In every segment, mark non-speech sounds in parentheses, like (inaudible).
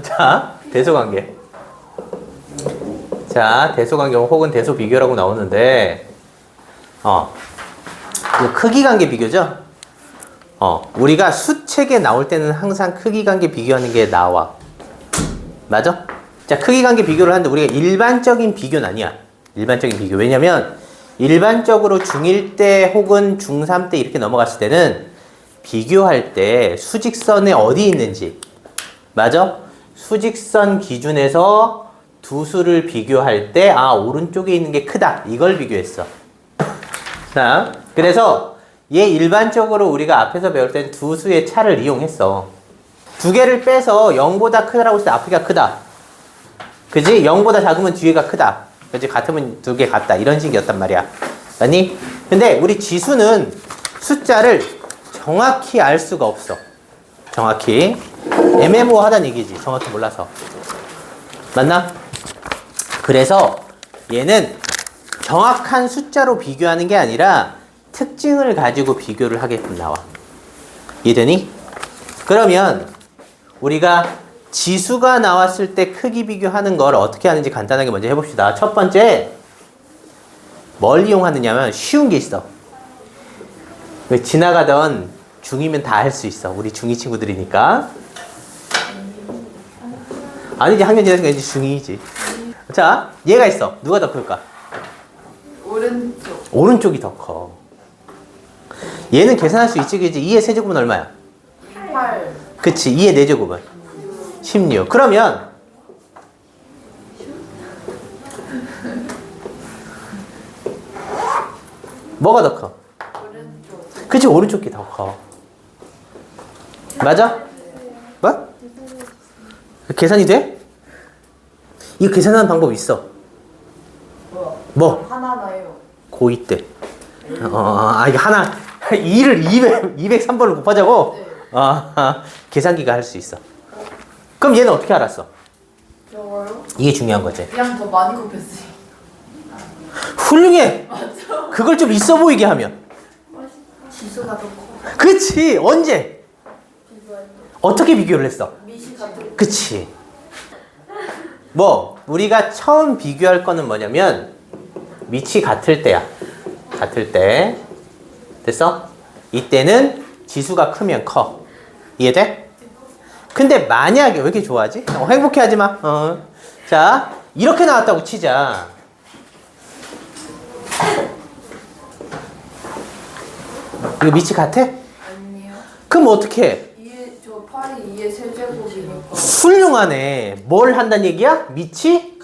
자, 대소관계. 자, 대소관계 혹은 대소비교라고 나오는데, 어, 이거 크기 관계 비교죠? 어, 우리가 수책에 나올 때는 항상 크기 관계 비교하는 게 나와. 맞아? 자, 크기 관계 비교를 하는데 우리가 일반적인 비교는 아니야. 일반적인 비교. 왜냐면, 일반적으로 중1 때 혹은 중3 때 이렇게 넘어갔을 때는 비교할 때 수직선에 어디 있는지, 맞아? 수직선 기준에서 두 수를 비교할 때, 아, 오른쪽에 있는 게 크다. 이걸 비교했어. 자, 그래서 얘 일반적으로 우리가 앞에서 배울 땐 두 수의 차를 이용했어. 두 개를 빼서 0보다 크다라고 했을 때 앞이가 크다. 그지? 0보다 작으면 뒤에가 크다. 그지? 같으면 두 개 같다. 이런 식이었단 말이야. 아니? 근데 우리 지수는 숫자를 정확히 알 수가 없어. 정확히. 애매모호하다는 얘기지. 정확히 몰라서. 맞나? 그래서 얘는 정확한 숫자로 비교하는 게 아니라 특징을 가지고 비교를 하게끔 나와. 이해되니? 그러면 우리가 지수가 나왔을 때 크기 비교하는 걸 어떻게 하는지 간단하게 먼저 해봅시다. 첫 번째, 뭘 이용하느냐면 쉬운 게 있어. 왜 지나가던 중2면 다 할 수 있어. 우리 중2 친구들이니까. 아니지, 학년 지나니까 이제 중2이지. 자, 얘가 있어. 누가 더 클까? 오른쪽 오른쪽이 더 커. 얘는 계산할 수 있지, 그지? 2의 세제곱은 얼마야? 8 그치, 2의 4제곱은? 16. 그러면, 뭐가 더 커? 오른쪽 그치, 오른쪽이 더 커. 맞아? 뭐? 계산이 돼? 이거 계산하는 방법 있어. 뭐? 하나 나요 고2 때. 어, 아, 이게 하나, 2를 200, 203번을 곱하자고? 네 아, 아, 계산기가 할 수 있어. 그럼 얘는 어떻게 알았어? 저거요? 이게 중요한 거지. 그냥 더 많이 곱했어요 훌륭해! 그걸 좀 있어 보이게 하면. 지수가 더 커 그치! 언제? 어떻게 비교를 했어? 그치. 뭐, 우리가 처음 비교할 거는 뭐냐면, 밑이 같을 때야. 같을 때. 됐어? 이때는 지수가 크면 커. 이해돼? 근데 만약에, 왜 이렇게 좋아하지? 어, 행복해 하지 마. 어. 자, 이렇게 나왔다고 치자. 이거 밑이 같아? 아니에요 그럼 어떻게 해? 2의 저 8이 2의 세제곱이니까 훌륭하네. 뭘 한다는 얘기야? 밑이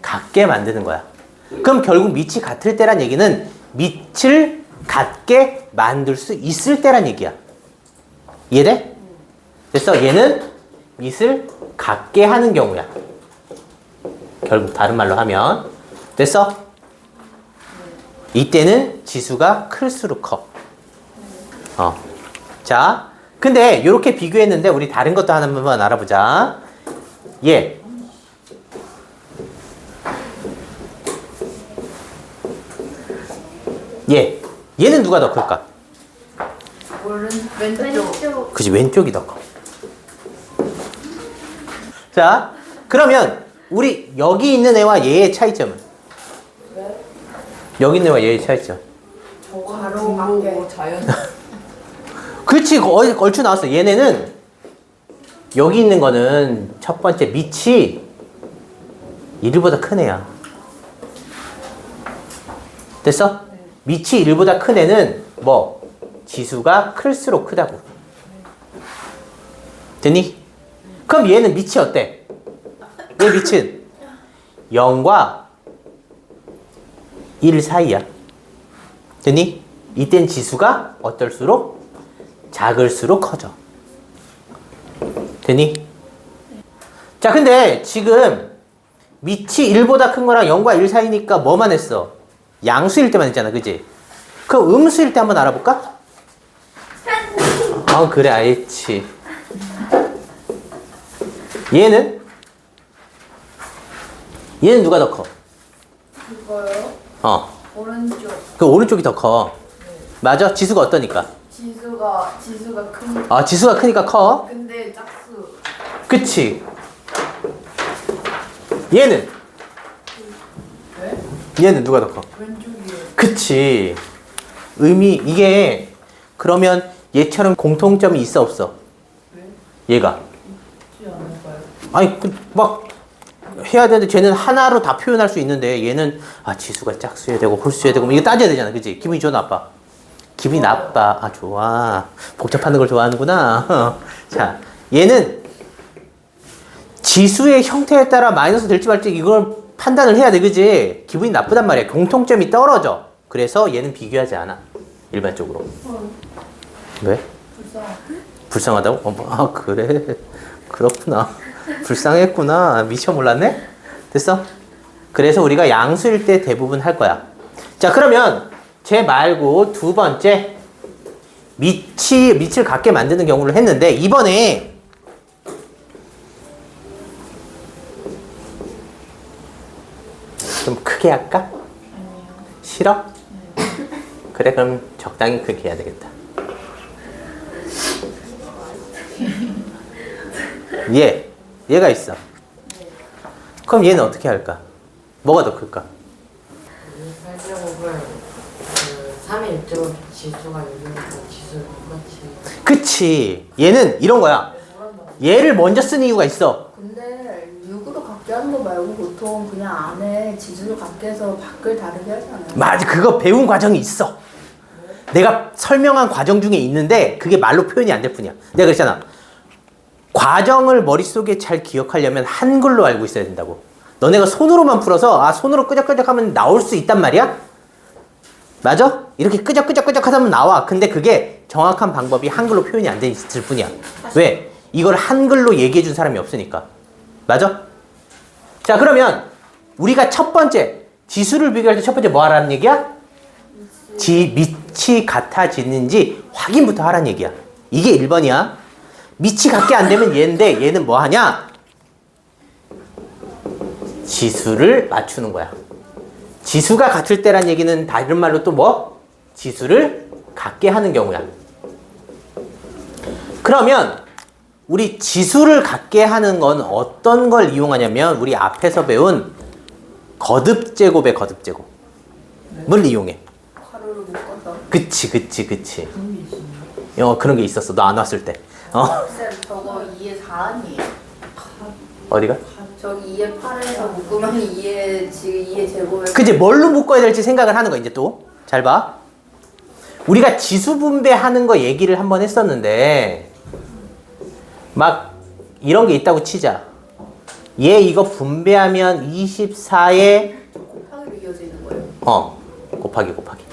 같게 만드는 거야. 그럼 결국 밑이 같을 때란 얘기는 밑을 같게 만들 수 있을 때란 얘기야. 이해돼? 됐어? 얘는 밑을 같게 하는 경우야. 결국 다른 말로 하면 됐어? 이때는 지수가 클수록 커. 어. 자, 근데 이렇게 비교했는데 우리 다른 것도 하나 한번 알아보자. 얘. 얘. 얘는 누가 더 클까? 왼쪽 그지 왼쪽이 더 커. 자, 그러면 우리 여기 있는 애와 얘의 차이점은? 왜? 여기 있는 애와 얘의 차이점. 저거 가로 가게 자연 (laughs) 그렇지, 거의 얼추 나왔어. 얘네는 여기 있는 거는 첫 번째 밑이 이보다 큰 애야. 됐어? 밑이 일보다 큰 애는 뭐 지수가 클수록 크다고. 됐니? 그럼 얘는 밑이 어때? 얘 밑은 0과 1 사이야. 됐니? 이땐 지수가 어떨수록 작을수록 커져. 되니? 자, 근데 지금 밑이 1보다 큰 거랑 0과 1 사이니까 뭐만 했어? 양수일 때만 했잖아, 그지? 그럼 음수일 때 한번 알아볼까? 아, 그래, 알지. 얘는? 얘는 누가 더 커? 이거요? 어, 오른쪽 그 오른쪽이 더 커. 맞아? 지수가 어떠니까? 지수가 지수가 큰 아, 지수가 크니까 커. 근데 짝수 그치? 얘는 네? 얘는 누가 더 커? 왼쪽이에요. 그치. 의미 이게 그러면 얘처럼 공통점이 있어 없어? 왜? 얘가 있지 않을까요? 아니 그 막 해야 되는데 쟤는 하나로 다 표현할 수 있는데 얘는 아 지수가 짝수여야 되고 홀수여야 되고 뭐 이거 따져야 되잖아 그치 기분이 좋아 나빠 기분이 나빠. 아 좋아. 복잡한 걸 좋아하는구나. (laughs) 자 얘는 지수의 형태에 따라 마이너스 될지 말지 이걸 판단을 해야 돼 그지? 기분이 나쁘단 말이야. 공통점이 떨어져. 그래서 얘는 비교하지 않아 일반적으로. 왜? 불쌍. 불쌍하다 고? 어, 뭐, 아 그래. 그렇구나. 불쌍했구나. 미처 몰랐네? 됐어? 그래서 우리가 양수일 때 대부분 할 거야. 자 그러면 쟤 말고 두 번째 밑이 밑을 같게 만드는 경우를 했는데 이번에 좀 크게 할까? 싫어? 그래 그럼 적당히 크게 해야 되겠다 얘, 얘가 있어. 그럼 얘는 어떻게 할까? 뭐가 더 클까? 설정을 그 3의 입장으로 지수가 여기니까 지수 똑같이 그치. 얘는 이런 거야. 얘를 먼저 쓴 이유가 있어. 근데 6으로 갖게 하는 거 말고 보통 그냥 안에 지수를 갖게 해서 밖을 다르게 하잖아요. 맞아. 그거 배운 과정이 있어. 내가 설명한 과정 중에 있는데 그게 말로 표현이 안 될 뿐이야. 내가 그랬잖아. 과정을 머릿속에 잘 기억하려면 한글로 알고 있어야 된다고. 너네가 손으로만 풀어서 아 손으로 끄적끄적 하면 나올 수 있단 말이야? 맞아? 이렇게 끄적끄적끄적 하다 보면 나와. 근데 그게 정확한 방법이 한글로 표현이 안 돼 있을 뿐이야. 왜? 이걸 한글로 얘기해 준 사람이 없으니까. 맞아? 자, 그러면 우리가 첫 번째 지수를 비교할 때 첫 번째 뭐 하라는 얘기야? 지 밑이 같아지는지 확인부터 하라는 얘기야. 이게 1번이야. 밑이 같게 안 되면 얘인데 얘는 뭐 하냐? 지수를 맞추는 거야. 지수가 같을 때란 얘기는 다른 말로 또 뭐? 지수를 같게 하는 경우야. 그러면 우리 지수를 같게 하는 건 어떤 걸 이용하냐면 우리 앞에서 배운 거듭 제곱의 거듭 제곱을 이용해. 그치 그치 그치. 어 그런 게 있었어. 너 안 왔을 때. 어쌤 저거 2의 4아니에요? 어디가? 저기 2의 8에서 묶으면 (laughs) 2의 지금 2의 제곱에 그치 뭘로 묶어야 될지 생각을 하는 거 이제 또 잘 봐. 우리가 지수 분배하는 거 얘기를 한번 했었는데 막 이런 게 있다고 치자. 얘 이거 분배하면 24에 곱하기로 이어져 있는 거예요. 어 곱하기 곱하기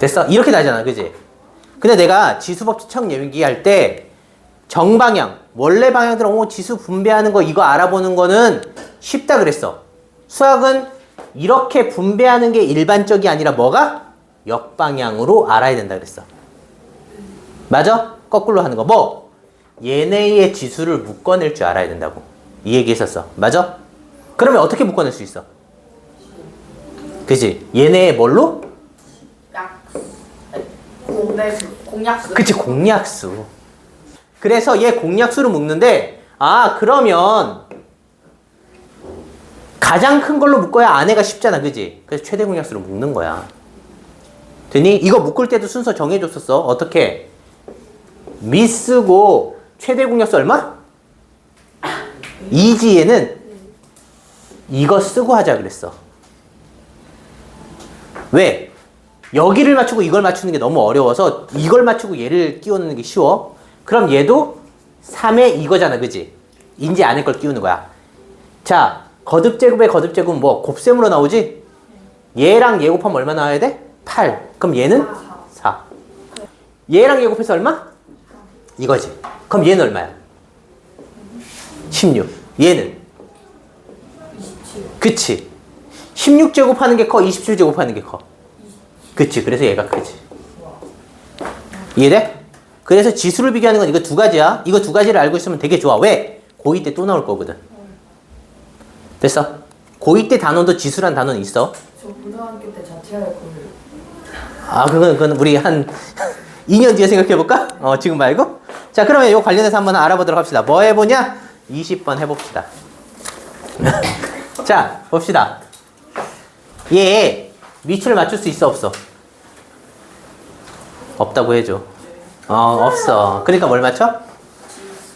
됐어 이렇게 나잖아 그지 근데 내가 지수법칙 얘기할 때 정방향. 원래 방향들은 오 지수 분배하는 거 이거 알아보는 거는 쉽다 그랬어. 수학은 이렇게 분배하는 게 일반적이 아니라 뭐가? 역방향으로 알아야 된다 그랬어. 맞아? 거꾸로 하는 거 뭐? 얘네의 지수를 묶어낼 줄 알아야 된다고. 이 얘기 했었어. 맞아? 그러면 어떻게 묶어낼 수 있어? 그지? 얘네 뭘로? 공약수. 그치 공약수. 그래서 얘 공약수로 묶는데 아 그러면 가장 큰 걸로 묶어야 아내가 쉽잖아, 그지? 그래서 최대 공약수로 묶는 거야. 되니 이거 묶을 때도 순서 정해줬었어. 어떻게? 미 쓰고 최대 공약수 얼마? 이지에는 이거 쓰고 하자 그랬어. 왜? 여기를 맞추고 이걸 맞추는 게 너무 어려워서 이걸 맞추고 얘를 끼워 넣는 게 쉬워. 그럼 얘도 3에 이거잖아. 그지? 인지 않을 걸 끼우는 거야. 자, 거듭제곱의 거듭제곱은 뭐? 곱셈으로 나오지? 얘랑 얘 곱하면 얼마 나와야 돼? 8. 그럼 얘는 4. 얘랑 얘 곱해서 얼마? 이거지. 그럼 얘는 얼마야? 16. 얘는? 27. 그치. 16제곱 하는 게 커, 27제곱 하는 게 커. 그치. 그래서 얘가 크지. 이해돼? 그래서 지수를 비교하는 건 이거 두 가지야. 이거 두 가지를 알고 있으면 되게 좋아. 왜? 고2 때 또 나올 거거든. 됐어? 고2 때 단원도 지수란 단원이 있어. 저 고등학교 때 자퇴할 거예요. 아, 그건, 그건 우리 한 (laughs) 2년 뒤에 생각해볼까? 어, 지금 말고? 자, 그러면 이거 관련해서 한번 알아보도록 합시다. 뭐 해보냐? 20번 해봅시다. (laughs) 자, 봅시다. 얘 밑을 맞출 수 있어 없어? 없다고 해줘. 어, 없어. 그러니까 뭘 맞춰?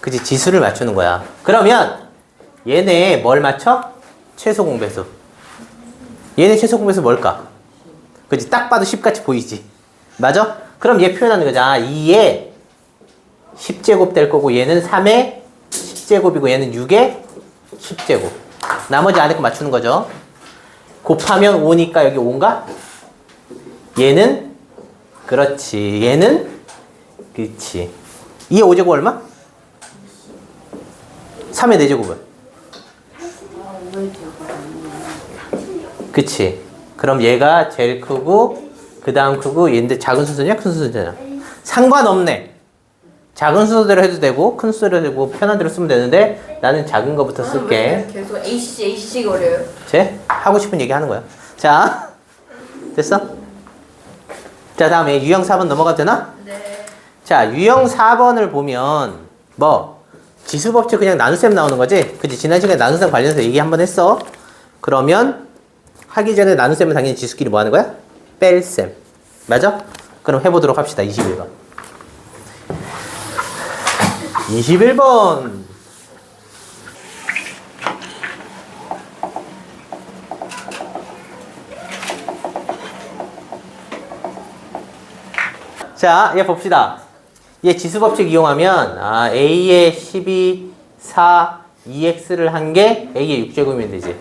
그지 지수를 맞추는 거야. 그러면 얘네 뭘 맞춰? 최소 공배수. 얘네 최소 공배수 뭘까? 그지 딱 봐도 10같이 보이지. 맞아? 그럼 얘 표현하는 거잖아. 2에 10제곱 될 거고 얘는 3에 10제곱이고 얘는 6에 10제곱. 나머지 안에 거 맞추는 거죠. 곱하면 5니까 여기 5인가? 얘는 그렇지. 얘는 그렇지. 2의 5제곱 얼마? 3의 4제곱은? 그치. 그럼 얘가 제일 크고 그 다음 크고 얘인데 작은 순서냐 큰 순서냐 상관없네. 작은 순서대로 해도 되고 큰 순서대로 되고 편한 대로 쓰면 되는데 나는 작은 거부터 쓸게. 계속 A씨 A씨 거려요? 제 하고 싶은 얘기 하는 거야. 자, 됐어? 자, 다음에 유형 4번 넘어가도 되나? 네. 자, 유형 4번을 보면 뭐 지수 법칙 그냥 나눗셈 나오는 거지? 그지? 지난 시간에 나눗셈 관련해서 얘기 한번 했어. 그러면 하기 전에 나눗셈은 당연히 지수끼리 뭐 하는 거야? 뺄셈. 맞아? 그럼 해보도록 합시다. 21번. 21번. 자, 얘 봅시다. 얘 지수 법칙 이용하면 아, a의 12, 4, 2x를 한 게 a의 6제곱이면 되지.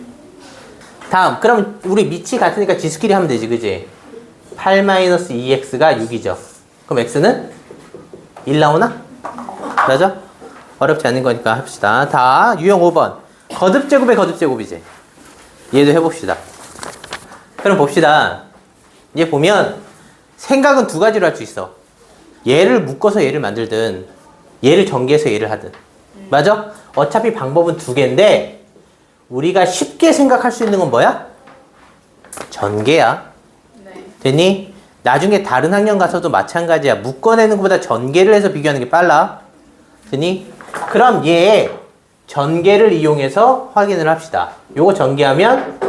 다음, 그럼 우리 밑이 같으니까 지수끼리 하면 되지, 그지? 8-2x가 6이죠. 그럼 x는 1 나오나? 맞아? 어렵지 않은 거니까 합시다. 다 유형 5번. 거듭제곱의 거듭제곱이지. 얘도 해봅시다. 그럼 봅시다. 얘 보면 생각은 두 가지로 할 수 있어. 얘를 묶어서 얘를 만들든 얘를 전개해서 얘를 하든. 맞아? 어차피 방법은 두 개인데 우리가 쉽게 생각할 수 있는 건 뭐야? 전개야. 네. 됐니? 나중에 다른 학년 가서도 마찬가지야. 묶어내는 것보다 전개를 해서 비교하는 게 빨라. 됐니? 그럼 얘 전개를 이용해서 확인을 합시다. 요거 전개하면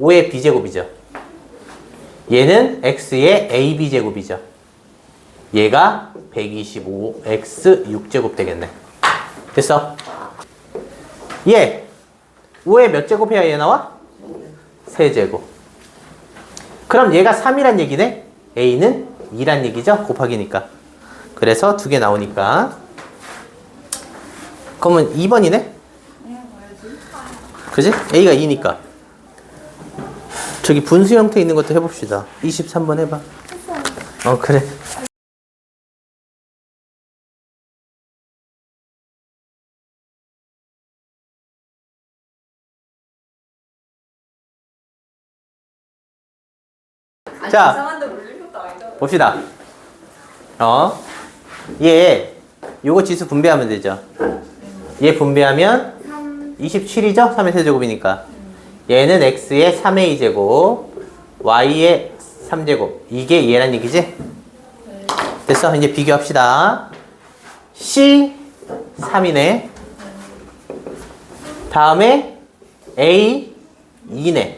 5의 b제곱이죠. 얘는 x의 ab 제곱이죠. 얘가 125x 6제곱 되겠네. 됐어? 얘 5의 몇 제곱해야 얘 나와? 세제곱. 그럼 얘가 3이란 얘기네? a는 2란 얘기죠? 곱하기니까. 그래서 두 개 나오니까. 그러면 2번이네? 그지? a가 2니까. 저기 분수 형태 있는 것도 해봅시다. 23번 해봐. 어, 그래. 아니 자. 이상한데 올린 것도 아니잖아. 봅시다. 어, 얘, 요거 지수 분배하면 되죠. 얘 분배하면 27이죠? 3의 세제곱이니까. 얘는 x의 3의 2제곱, y의 3제곱. 이게 얘란 얘기지? 됐어? 이제 비교합시다. c 3이네. 다음에 a 2네.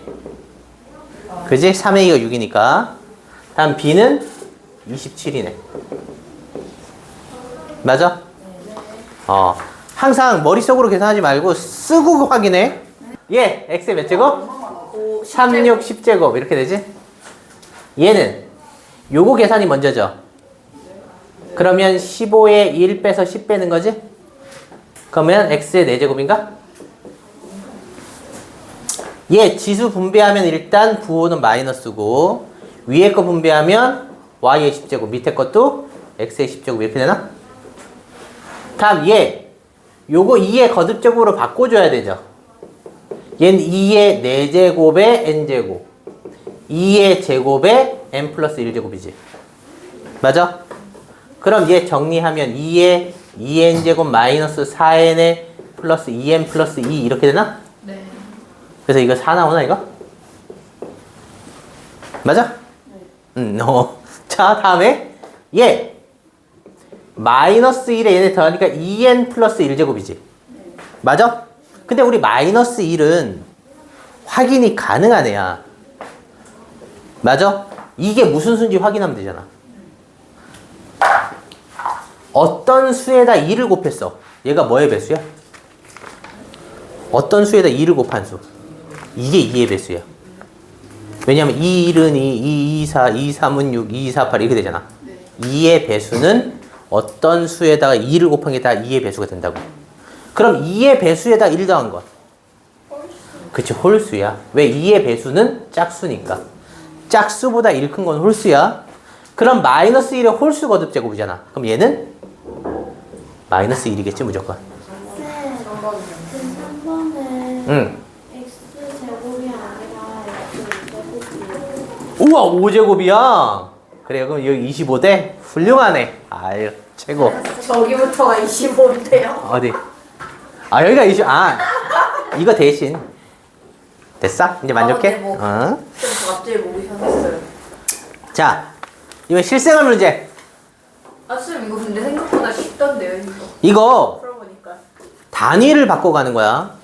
그지? 3의 2가 6이니까. 다음 b는 27이네. 맞아? 어. 항상 머릿속으로 계산하지 말고 쓰고 확인해. 얘, x의 몇 제곱? 3, 6, 10제곱. 이렇게 되지? 얘는 요거 계산이 먼저죠. 그러면 15에 1 빼서 10 빼는 거지? 그러면 x의 4제곱인가? 얘 지수 분배하면 일단 부호는 마이너스고 위에 거 분배하면 y의 10제곱 밑에 것도 x의 10제곱 이렇게 되나? 다음 얘 요거 2의 거듭제곱으로 바꿔줘야 되죠 얘는 2의 4제곱에 n제곱 2의 제곱에 n 플러스 1제곱이지 맞아? 그럼 얘 정리하면 2의 2n제곱 마이너스 4n에 플러스 2n 플러스 2 이렇게 되나? 네. 그래서 이거 4 나오나 이거? 맞아? 응, 어. (laughs) 자, 다음에 얘 마이너스 1에 얘네 더하니까 2n 플러스 1제곱이지. 맞아? 근데 우리 마이너스 1은 확인이 가능한 애야. 맞아? 이게 무슨 수인지 확인하면 되잖아. 어떤 수에다 2를 곱했어? 얘가 뭐의 배수야? 어떤 수에다 2를 곱한 수? 이게 2의 배수야. 왜냐면 2, 1은 2, 2, 2, 4, 2, 3은 6, 2, 4, 8 이렇게 되잖아. 2의 배수는 어떤 수에다가 2를 곱한 게 다 2의 배수가 된다고. 그럼 2의 배수에다 1 더한 것. 그치, 홀수야. 왜 2의 배수는 짝수니까. 짝수보다 1 큰 건 홀수야. 그럼 마이너스 1의 홀수 거듭 제곱이잖아. 그럼 얘는 마이너스 1이겠지, 무조건. 3번은 응. x 제곱이 아니라 x 제곱이에요. 우와, 5제곱이야. 그래, 그럼 여기 25대? 훌륭하네. 아유, 최고. 저기부터가 25인데요. 어디? 아, 여기가 20, 아, 이거 대신. 됐어? 이제 만족해? 어, 네, 뭐. 어? 좀 갑자기 목이 상했어요. 자, 이번 실생활 문제. 아, 쌤 이거 근데 생각보다 쉽던데요, 이거. 이거. 단위를 바꿔가는 거야.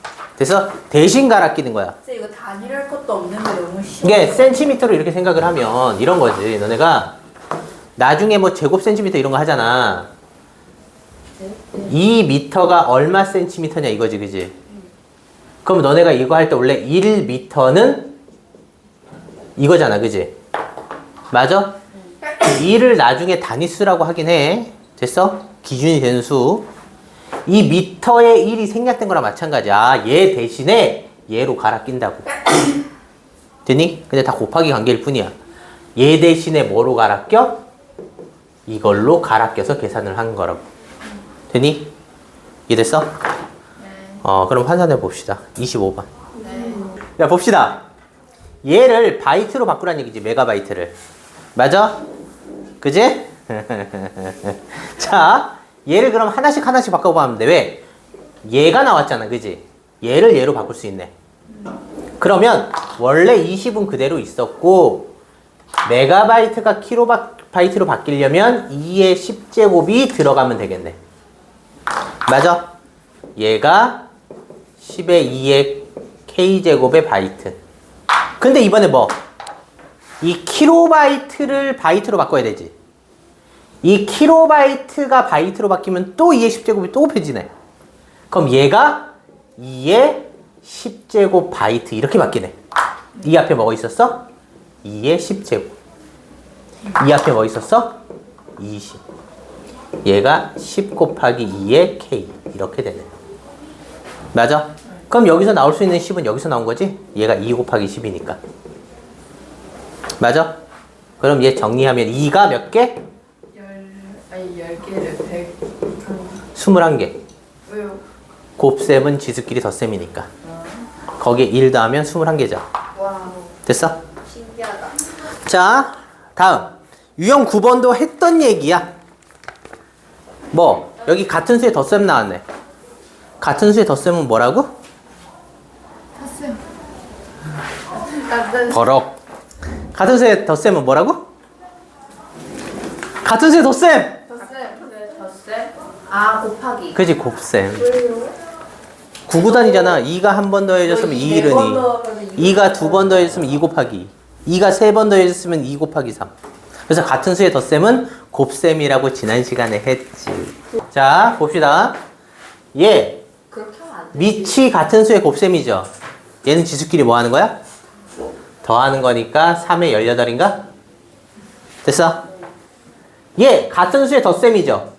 그래서 대신 갈아 끼는 거야. 쌤 이거 단일할 것도 없는데 너무 쉬워. 이게 센티미터로 이렇게 생각을 하면 이런 거지. 너네가 나중에 뭐 제곱 센티미터 이런 거 하잖아. 이 미터가 얼마 센티미터냐 이거지, 그지? 그럼 너네가 이거 할 때 원래 1 미터는 이거잖아, 그지? 맞아? 2를 나중에 단위수라고 하긴 해. 됐어? 기준이 되는 수. 이 미터에 1이 생략된 거랑 마찬가지야. 얘 대신에 얘로 갈아 낀다고. 되니? (coughs) 근데 다 곱하기 관계일 뿐이야. 얘 대신에 뭐로 갈아 껴? 이걸로 갈아 껴서 계산을 한 거라고. 되니? 이해됐어? 네. 어, 그럼 환산해 봅시다. 25번. 네. 야, 봅시다. 얘를 바이트로 바꾸라는 얘기지, 메가바이트를. 맞아? 그지? (laughs) 자, 얘를 그럼 하나씩 하나씩 바꿔보면 돼. 왜? 얘가 나왔잖아, 그지? 얘를 얘로 바꿀 수 있네. 그러면 원래 20은 그대로 있었고, 메가바이트가 킬로바이트로 바뀌려면 2의 10제곱이 들어가면 되겠네. 맞아? 얘가 10의 2의 k제곱의 바이트. 근데 이번에 뭐? 이 킬로바이트를 바이트로 바꿔야 되지. 이 킬로바이트가 바이트로 바뀌면 또 2의 10제곱이 또 곱해지네. 그럼 얘가 2의 10제곱 바이트 이렇게 바뀌네. 이 앞에 뭐가 있었어? 2의 10제곱. 이 앞에 뭐 있었어? 20. 얘가 10 곱하기 2의 k 이렇게 되네. 맞아? 그럼 여기서 나올 수 있는 10은 여기서 나온 거지? 얘가 2 곱하기 10이니까. 맞아? 그럼 얘 정리하면 2가 몇 개? 열, 아니, 열 개를 백. 21개. 왜요? 곱셈은 지수끼리 덧셈이니까. 거기에 1 더하면 21개죠. 와우. 됐어? 신기하다. 자, 다음. 유형 9번도 했던 얘기야. 뭐, 여기 같은 수에 덧셈 나왔네. 같은 수에 덧셈은 뭐라고? 탔어요. 나는 버럭. 같은 수에 덧셈은 뭐라고? 같은 수에 덧셈! 덧셈. 네, 덧셈. 아, 곱하기. 그지 곱셈. 왜요? 구구단이잖아. 2가 한 번 더해졌으면 2네 1은 2. 2가 두 번 더해졌으면 2 곱하기 2. 2가 세 번 더해졌으면 2 곱하기 3. 그래서 같은 수의 덧셈은 곱셈이라고 지난 시간에 했지. 자, 봅시다. 얘, 그렇게 하면 안 돼. 밑이 같은 수의 곱셈이죠. 얘는 지수끼리 뭐 하는 거야? 더하는 거니까 3의 18인가? 됐어? 얘, 같은 수의 덧셈이죠.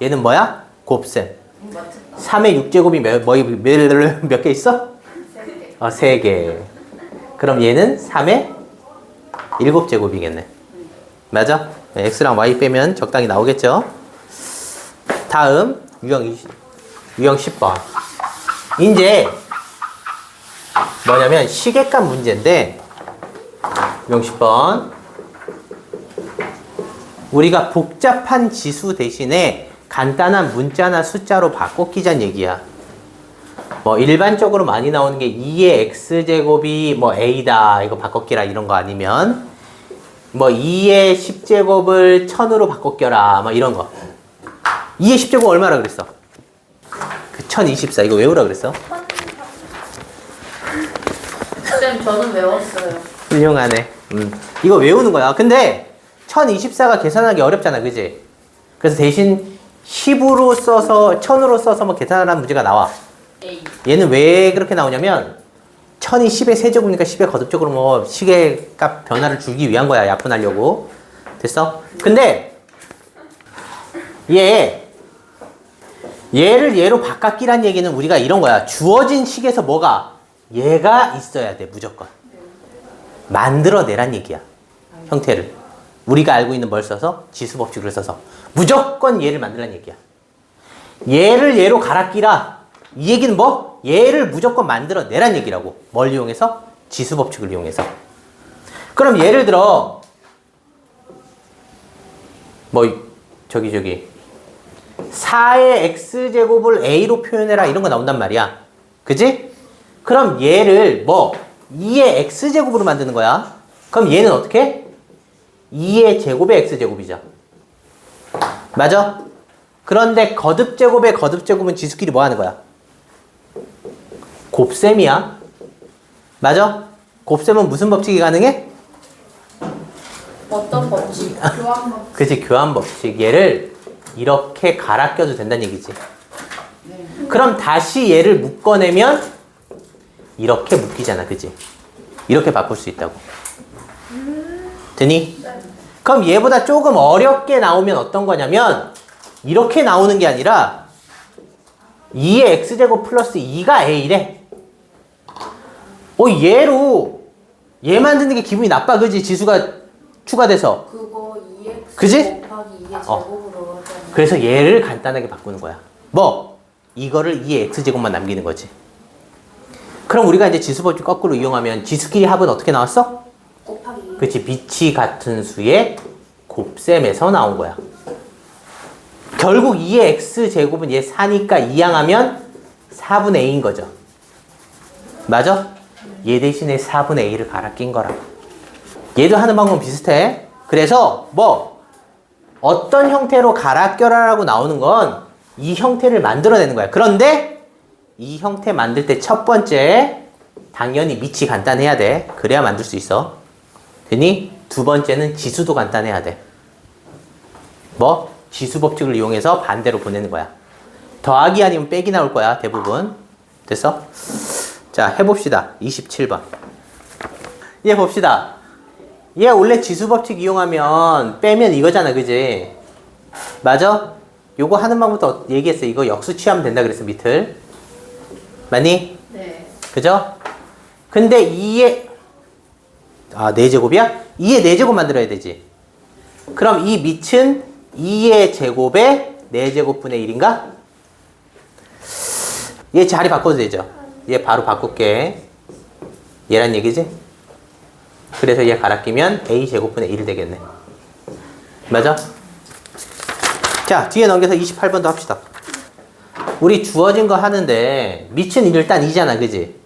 얘는 뭐야? 곱셈. 맞췄다. 3의 6제곱이 몇, 뭐, 몇개 있어? 어, 3개. 그럼 얘는 3의 7제곱이겠네. 맞아? 네, x랑 y 빼면 적당히 나오겠죠? 다음, 유형, 20, 유형 10번. 이제, 뭐냐면, 시계값 문제인데, 유형 10번. 우리가 복잡한 지수 대신에 간단한 문자나 숫자로 바꿔 끼자는 얘기야. 뭐 일반적으로 많이 나오는 게 2의 x제곱이 뭐 a다 이거 바꿔끼라 이런 거 아니면 뭐 2의 10제곱을 1000으로 바꿔껴라 뭐 이런 거 2의 10제곱 얼마라 그랬어? 그 1024 이거 외우라 그랬어? 쌤 저는 외웠어요. 훌륭하네. 음. 이거 외우는 거야. 근데 1024가 계산하기 어렵잖아. 그지? 그래서 대신 10으로 써서 1000으로 써서 뭐 계산하라는 문제가 나와. A. 얘는 왜 그렇게 나오냐면 1000이 10의 세제곱이니까 10의 거듭적으로 뭐 시계값 변화를 주기 위한 거야. 약분하려고. 됐어? 근데 얘 얘를 얘로 바꿔끼란 얘기는 우리가 이런 거야. 주어진 식에서 뭐가 얘가 있어야 돼. 무조건. 만들어내란 얘기야. 형태를. 우리가 알고 있는 뭘 써서 지수 법칙을 써서 무조건 얘를 만들란 얘기야. 얘를 얘로 갈아 끼라. 이 얘기는 뭐? 얘를 무조건 만들어내란 얘기라고. 뭘 이용해서? 지수 법칙을 이용해서. 그럼 예를 들어 뭐 저기 저기 4의 x제곱을 a로 표현해라 이런 거 나온단 말이야. 그지? 그럼 얘를 뭐 2의 x제곱으로 만드는 거야. 그럼 얘는 어떻게? 2의 제곱의 x제곱이죠. 맞아? 그런데 거듭 제곱의 거듭 제곱은 지수끼리 뭐 하는 거야? 곱셈이야. 맞아? 곱셈은 무슨 법칙이 가능해? 어떤 법칙? (laughs) 교환 법칙. 그지 교환 법칙. 얘를 이렇게 갈아 껴도 된다는 얘기지. 그럼 다시 얘를 묶어내면 이렇게 묶이잖아. 그지? 이렇게 바꿀 수 있다고. 되니? 그럼 얘보다 조금 어렵게 나오면 어떤 거냐면 이렇게 나오는 게 아니라 2의 x제곱 플러스 2가 a래. 어 얘로 얘 만드는 게 기분이 나빠. 그지? 지수가 추가돼서. 그거 2x 그지? 곱하기 2의 어. 제곱으로 하잖아요. 그래서 얘를 간단하게 바꾸는 거야. 뭐? 이거를 2의 x제곱만 남기는 거지. 그럼 우리가 이제 지수법칙 거꾸로 이용하면 지수끼리 합은 어떻게 나왔어? 곱하기 그치 빛이 같은 수의 곱셈에서 나온 거야. 결국 2의 x제곱은 얘 4니까 이항하면 4분의 a인 거죠. 맞아? 얘 대신에 4분의 a를 갈아 낀 거라. 얘도 하는 방법은 비슷해. 그래서 뭐 어떤 형태로 갈아 껴라라고 나오는 건 이 형태를 만들어내는 거야. 그런데 이 형태 만들 때 첫 번째 당연히 밑이 간단해야 돼. 그래야 만들 수 있어. 되니 두 번째는 지수도 간단해야 돼. 뭐? 지수 법칙을 이용해서 반대로 보내는 거야. 더하기 아니면 빼기 나올 거야, 대부분. 됐어? 자, 해봅시다. 27번. 얘 봅시다. 얘 원래 지수 법칙 이용하면 빼면 이거잖아, 그지? 맞아? 요거 하는 방법도 얘기했어. 이거 역수 취하면 된다 그랬어, 밑을. 맞니? 네. 그죠? 근데 2의 아, 4제곱이야? 2의 4제곱 만들어야 되지. 그럼 이 밑은 2의 제곱에 4제곱분의 1인가? 얘 자리 바꿔도 되죠? 얘 바로 바꿀게. 얘란 얘기지? 그래서 얘 갈아 끼면 a 제곱분의 1 되겠네. 맞아? 자, 뒤에 넘겨서 28번도 합시다. 우리 주어진 거 하는데 밑은 일단 2잖아. 그지?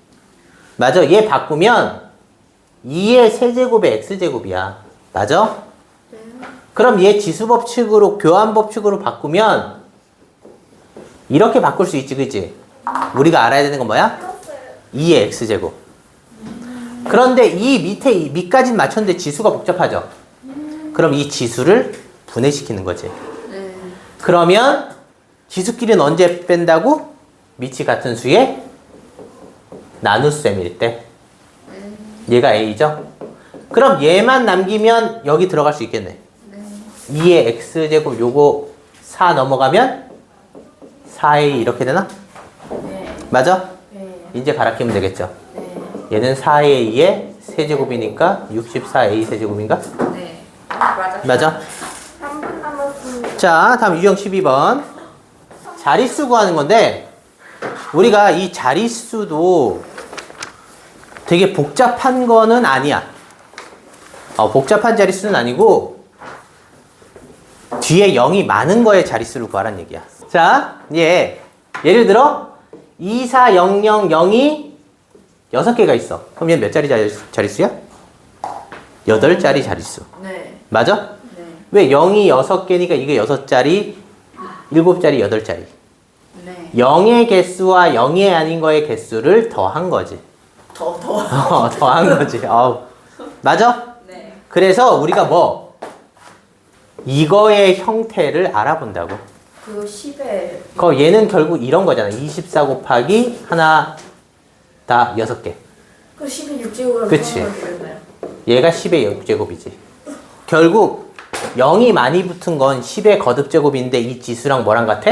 맞아. 얘 바꾸면 2의 세제곱의 x제곱이야. 맞아? 그럼 얘 지수 법칙으로 교환 법칙으로 바꾸면 이렇게 바꿀 수 있지. 그지? 우리가 알아야 되는 건 뭐야? 2의 x제곱. 그런데 이 밑에 이 밑까지 맞췄는데 지수가 복잡하죠. 그럼 이 지수를 분해시키는 거지. 네. 그러면 지수끼리는 언제 뺀다고? 밑이 같은 수의 나눗셈일 때. 얘가 a죠? 그럼 얘만 남기면 여기 들어갈 수 있겠네. 2의 x제곱 요거 4 넘어가면 4a 이렇게 되나? 네. 맞아? 네. 이제 갈아 끼면 되겠죠. 네. 얘는 4a의 세제곱이니까 64a 세제곱인가? 네. 맞아. 맞아? 3분 남았습니다. 자, 다음 유형 12번. 자릿수 구하는 건데, 우리가 이 자릿수도 되게 복잡한 거는 아니야. 어, 복잡한 자릿수는 아니고, 뒤에 0이 많은 거의 자릿수를 구하란 얘기야. 자, 예. 예를 들어, 2, 4, 0, 0, 0이 6개가 있어. 그럼 얘는 몇 자리 자릿수- 자릿수야? 8자리 자릿수. 네. 맞아? 네. 왜 0이 6개니까 이게 6자리, 7자리, 8자리. 네. 0의 개수와 0이 아닌 거의 개수를 더한 거지. 더 더. (laughs) 어, 더한 거지. 아우. 맞아? 네. 그래서 우리가 뭐 이거의 형태를 알아본다고. 그 10에 그 얘는 결국 이런 거잖아. 24 곱하기 하나 다 여섯 개. 그 10이 6제곱으로 그치. 되겠나요? 얘가 10의 6제곱이지. 결국 0이 많이 붙은 건 10의 거듭제곱인데 이 지수랑 뭐랑 같아?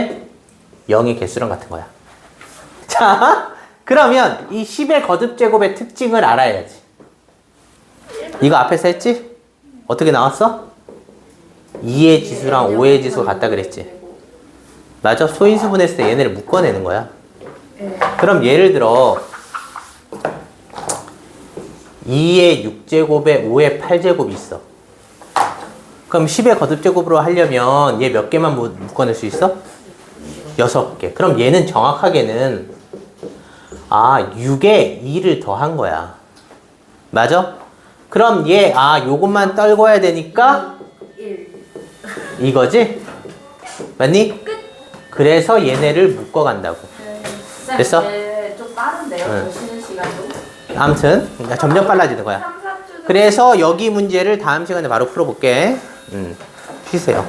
0의 개수랑 같은 거야. 자, 그러면 이 10의 거듭제곱의 특징을 알아야지. 이거 앞에서 했지? 어떻게 나왔어? 2의 지수랑 5의 지수가 같다 그랬지. 맞아. 소인수 분했을 때 얘네를 묶어내는 거야. 네. 그럼 예를 들어 2의 6제곱에 5의 8제곱이 있어. 그럼 10의 거듭제곱으로 하려면 얘 몇 개만 무- 묶어낼 수 있어? 6개. 그럼 얘는 정확하게는 아 6에 2를 더한 거야. 맞아? 그럼 얘 아 요것만 떨궈야 되니까 1. 이거지? 맞니? 그래서 얘네를 묶어 간다고. 됐어? 네, 좀 빠른데요? 응. 더 쉬는 시간도? 아무튼 그러니까 점점 빨라지는 거야. 3, 4주 그래서 여기 문제를 다음 시간에 바로 풀어볼게. 음, 쉬세요.